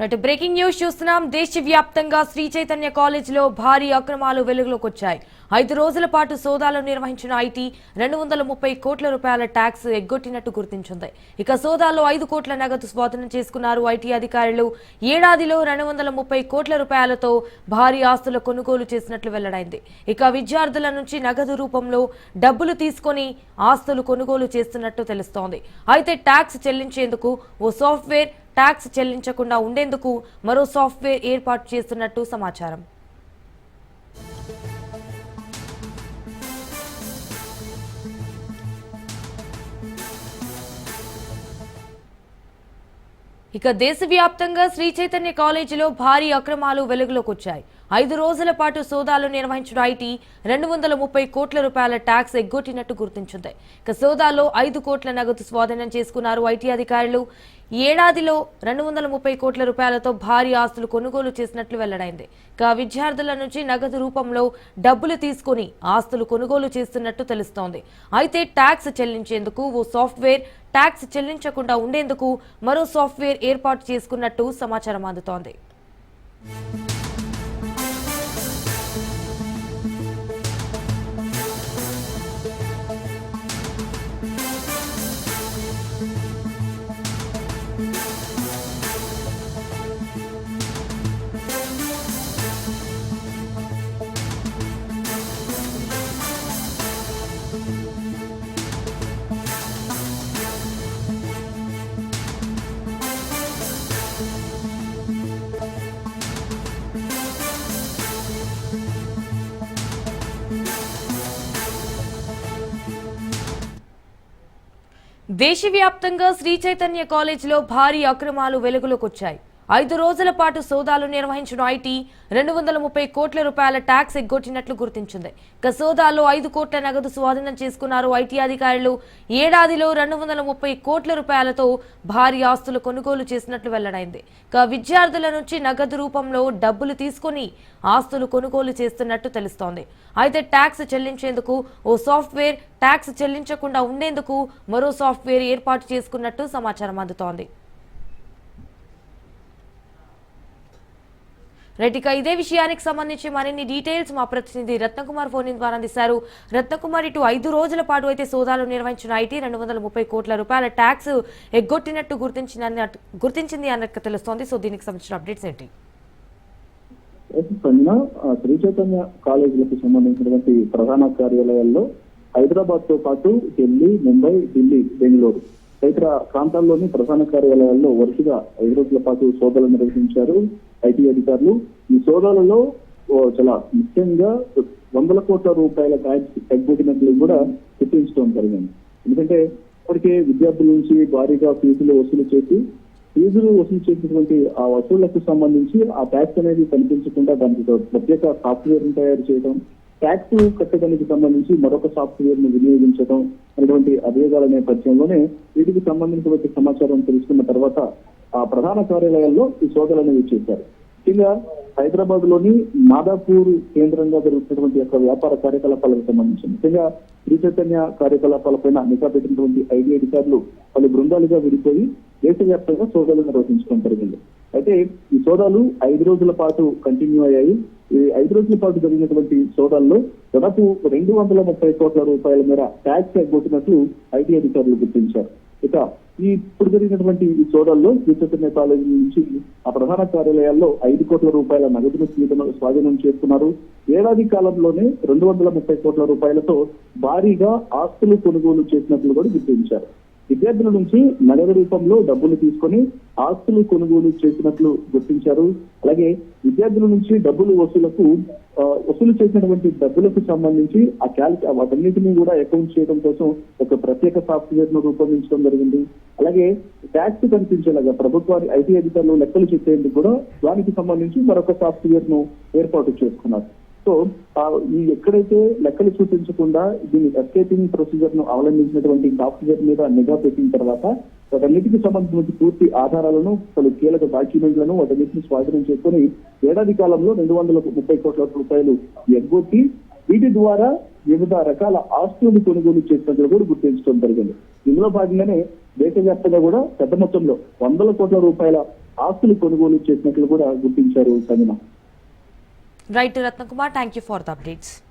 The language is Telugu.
రైట్ బ్రేకింగ్ న్యూస్ చూస్తున్నాం. దేశవ్యాప్తంగా శ్రీ చైతన్య కాలేజీలో భారీ అక్రమాలు వెలుగులోకి వచ్చాయి ఐదు రోజుల పాటు సోదాలు నిర్వహించిన ఐటీ రెండు వందల ముప్పై కోట్ల రూపాయల ట్యాక్స్ ఎగ్గొట్టినట్టు గుర్తించింది. ఇక సోదాల్లో ఐదు కోట్ల నగదు స్వాధీనం చేసుకున్నారు ఐటీ అధికారులు. ఏడాదిలో రెండు వందల ముప్పై కోట్ల రూపాయలతో భారీ ఆస్తుల కొనుగోలు చేసినట్లు వెల్లడైంది. ఇక విద్యార్థుల నుంచి నగదు రూపంలో డబ్బులు తీసుకొని ఆస్తులు కొనుగోలు చేస్తున్నట్టు తెలుస్తోంది. అయితే ట్యాక్స్ చెల్లించేందుకు ఓ సాఫ్ట్వేర్ ట్యాక్స్ చెల్లించకుండా ఉండేందుకు మరో సాఫ్ట్వేర్ ఏర్పాటు చేస్తున్నట్టు సమాచారం. ఇక దేశవ్యాప్తంగా శ్రీ చైతన్య కాలేజీలో భారీ అక్రమాలు వెలుగులోకి వచ్చాయి ఐదు రోజుల పాటు సోదాలు నిర్వహించిన ఐటీ రెండు వందల ముప్పై కోట్ల రూపాయల ట్యాక్స్ ఎగ్గొట్టినట్టు గుర్తించింది. ఇక సోదాలో ఐదు కోట్ల నగదు స్వాధీనం చేసుకున్నారు ఐటీ అధికారులు. ఏడాదిలో రెండు వందల ముప్పై కోట్ల రూపాయలతో భారీ ఆస్తులు కొనుగోలు చేసినట్లు వెల్లడైంది. ఇక విద్యార్థుల నుంచి నగదు రూపంలో డబ్బులు తీసుకుని ఆస్తులు కొనుగోలు చేస్తున్నట్టు తెలుస్తోంది. అయితే ట్యాక్స్ చెల్లించేందుకు ఓ సాఫ్ట్వేర్ ట్యాక్స్ చెల్లించకుండా ఉండేందుకు మరో సాఫ్ట్వేర్ ఏర్పాటు చేసుకున్నట్టు సమాచారం అందుతోంది. దేశవ్యాప్తంగా శ్రీ చైతన్య కాలేజీలో భారీ అక్రమాలు వెలుగులోకొచ్చాయి. ఐదు రోజుల పాటు సోదాలు నిర్వహించిన ఐటీ రెండు వందల ముప్పై కోట్ల రూపాయల ట్యాక్స్ ఎగ్గొట్టినట్లు గుర్తించింది. ఇక సోదాల్లో ఐదు కోట్ల నగదు స్వాధీనం చేసుకున్నారు ఐటీ అధికారులు. ఏడాదిలో రెండు వందల ముప్పై కోట్ల రూపాయలతో భారీ ఆస్తులు కొనుగోలు చేసినట్లు వెల్లడైంది. ఇక విద్యార్థుల నుంచి నగదు రూపంలో డబ్బులు తీసుకుని ఆస్తులు కొనుగోలు చేస్తున్నట్టు తెలుస్తోంది. అయితే ట్యాక్స్ చెల్లించేందుకు ఓ సాఫ్ట్వేర్ ట్యాక్స్ చెల్లించకుండా ఉండేందుకు మరో సాఫ్ట్వేర్ ఏర్పాటు చేసుకున్నట్టు సమాచారం అందుతోంది. రైట్ ఇక ఇదే విషయానికి సంబంధించి మరిన్ని డీటెయిల్స్ మా ప్రతినిధి రత్నకుమార్ ఫోన్ ద్వారా అందిస్తారు. రత్నకుమార్ ఇటు ఐదు రోజుల పాటు అయితే సోదాలు నిర్వహించిన ఐటీ రెండు వందల ముప్పై కోట్ల రూపాయల ట్యాక్స్ ఎగ్గొట్టినట్టు గుర్తించిన గుర్తించింది అన్నట్టు తెలుస్తోంది. సో దీనికి సంబంధించిన అప్డేట్స్ ఏంటి? శ్రీ చైతన్య కాలేజీలకు సంబంధించినటువంటి ప్రధాన కార్యాలయాల్లో హైదరాబాద్తో పాటు ఢిల్లీ ముంబై ఢిల్లీ బెంగళూరు. తదితర ప్రాంతాల్లోని ప్రధాన కార్యాలయాల్లో వరుసగా ఐదు రోజుల పాటు సోదాలు నిర్వహించారు ఐటీ అధికారులు. ఈ సోదాలలో చాలా ముఖ్యంగా వందల కోట్ల రూపాయల ట్యాక్స్ తగ్గినట్లు కూడా గుర్తించడం జరిగింది. ఎందుకంటే ఇప్పటికే విద్యార్థుల నుంచి భారీగా ఫీజులు వసూలు చేసి ఫీజులు వసూలు చేసినటువంటి ఆ వసూళ్ళకు సంబంధించి ఆ ట్యాక్స్ అనేది కనిపించకుండా దానికి ప్రత్యేక సాఫ్ట్వేర్ తయారు చేయడం ట్యాక్స్ కట్టడానికి సంబంధించి మరొక సాఫ్ట్వేర్ను వినియోగించడం అనేటువంటి అభియోగాల నేపథ్యంలోనే వీటికి సంబంధించిన సమాచారం తెలుసుకున్న తర్వాత ఆ ప్రధాన కార్యాలయాల్లో ఈ సోదరులు అనేవి చేశారు. ముఖ్యంగా హైదరాబాద్లోని మాదాపూర్ కేంద్రంగా జరుగుతున్నటువంటి యొక్క వ్యాపార కార్యకలాపాలకు సంబంధించి ముఖ్యంగా శ్రీ చైతన్య కార్యకలాపాలపైన నిఘా పెట్టినటువంటి ఐటీ అధికారులు పలు బృందాలుగా విడిపోయి దేశవ్యాప్తంగా సోదాలు నిర్వహించడం జరిగింది. అయితే ఈ సోదాలు ఐదు రోజుల పాటు కంటిన్యూ అయ్యాయి. ఈ ఐదు రోజుల పాటు జరిగినటువంటి సోదాల్లో దాదాపు రెండు వందల ముప్పై కోట్ల రూపాయల మేర ట్యాక్స్ ఎగ్గొట్టినట్లు ఐటీ అధికారులు గుర్తించారు. ఇక ఈ ఇప్పుడు జరిగినటువంటి ఈ సోదాల్లో శ్రీచైతన్య కాలేజీ నుంచి ఆ ప్రధాన కార్యాలయాల్లో ఐదు కోట్ల రూపాయల నగదును స్వీకరణ స్వాధీనం చేసుకున్నారు. ఏడాది కాలంలోనే రెండు వందల ముప్పై కోట్ల రూపాయలతో భారీగా ఆస్తులు కొనుగోలు చేసినట్లు కూడా గుర్తించారు. విద్యార్థుల నుంచి నగదు రూపంలో డబ్బులు తీసుకొని ఆస్తులు కొనుగోలు చేసినట్లు గుర్తించారు. అలాగే విద్యార్థుల నుంచి డబ్బులు వసూలకు వసూలు చేసినటువంటి డబ్బులకు సంబంధించి ఆ క్యాల్క్ వాటన్నిటిని కూడా అకౌంట్ చేయడం కోసం ఒక ప్రత్యేక సాఫ్ట్వేర్ను రూపొందించడం జరిగింది. అలాగే ట్యాక్స్ కనిపించేలాగా ప్రభుత్వాన్ని ఐటీ అధికారులు లెక్కలు చెప్పేందుకు కూడా దానికి సంబంధించి మరొక సాఫ్ట్వేర్ను ఏర్పాటు చేసుకున్నారు. సో ఆ, ఈ ఎక్కడైతే లెక్కలు చూపించకుండా దీని ఎస్కేపింగ్ ప్రొసీజర్ను అవలంబించినటువంటి డాక్టర్ మీద నిఘా పెట్టిన తర్వాత వాటన్నిటికి సంబంధించిన పూర్తి ఆధారాలను పలు కీలక డాక్యుమెంట్లను వాటన్నిటిని స్వాధీనం చేసుకుని ఏడాది కాలంలో రెండు వందల ముప్పై కోట్ల రూపాయలు ఎగ్గొట్టి వీటి ద్వారా వివిధ రకాల ఆస్తులను కొనుగోలు చేసినట్లు కూడా గుర్తించడం జరిగింది. ఇందులో భాగంగానే దేశవ్యాప్తంగా కూడా పెద్ద మొత్తంలో వందల కోట్ల రూపాయల ఆస్తులు కొనుగోలు చేసినట్లు కూడా గుర్తించారు Sanjana. Writer Ratnakumar, thank you for the updates.